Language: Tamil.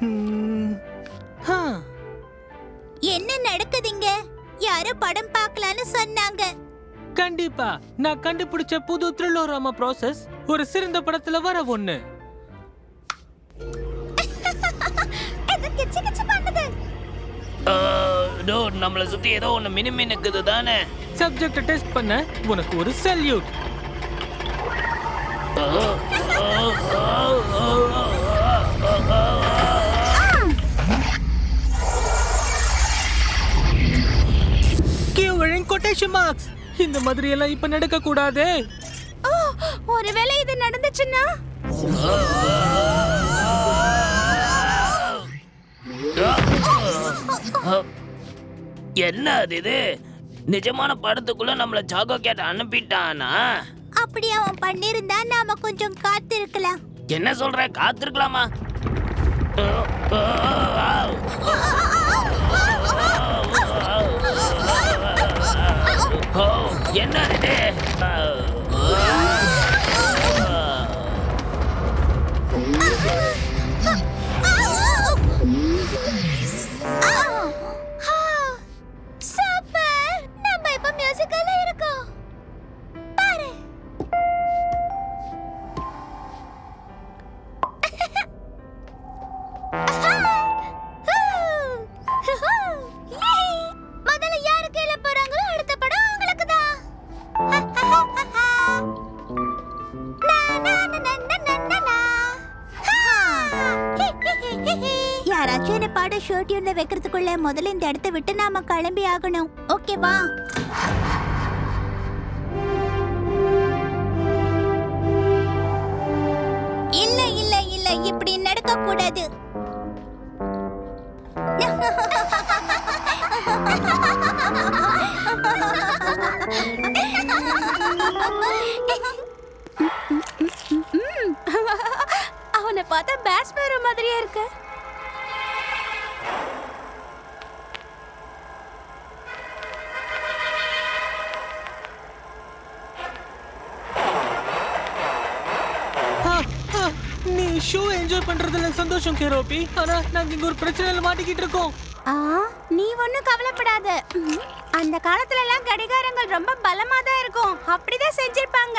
ம், ஹா, என்ன நடக்குதுங்க? யாரோ படம் பார்க்கலான்னு சொன்னாங்க. கண்டிப்பா. நான் கண்டுபிடிச்ச புது த்ரில்லோராமா ப்ராசஸ் ஒரு சிறந்த படத்துல வர ஒண்ணு. டோ நம்மள சுத்தி ஏதோ ஒண்ணு மினுமினுக்குது தானே? சப்ஜெக்ட டெஸ்ட் பண்ண உனக்கு ஒரு சல்யூட் கொட்டேஷன் மார்க்ஸ் இந்த மாதிரி எல்லாம் இப்ப நடக்க கூடாது ஓ ஒருவேளை இது நடந்துச்சுன்னா? என்ன அது இது? நிஜமான படத்துக்குள்ள நம்மள சாகோ கேட்ட அனுப்பிட்டானா? அப்படி அவன் பண்ணிருந்தா நாம கொஞ்சம் காத்திருக்கலாம். என்ன சொல்ற? காத்திருக்கலாமா? என்ன யாராச்சும் என்ன பாட ஷர்ட் யூன்ல வைக்கிறதுக்குள்ள முதல்ல இந்த இடத்த விட்டு நாம கிளம்பி ஆகணும். ஓகேவா இல்ல இல்ல இல்ல. இப்படி நடக்க கூடாது அவனை பார்த்தா பேட்ஸ்மேன் மாதிரியே இருக்கு. நீ ஷோ என்ஜாய் பண்றதுல சந்தோஷம் கேரோபி ஆனா நாங்க இங்க ஒரு பிரச்சனையில மாட்டிக்கிட்டு இருக்கோம். ஆ நீ ஒன்றும் கவலைப்படாத. அந்த காலத்துல எல்லாம் கடிகாரங்கள் ரொம்ப பலமா தான் இருக்கும். அப்படிதான் செஞ்சிருப்பாங்க.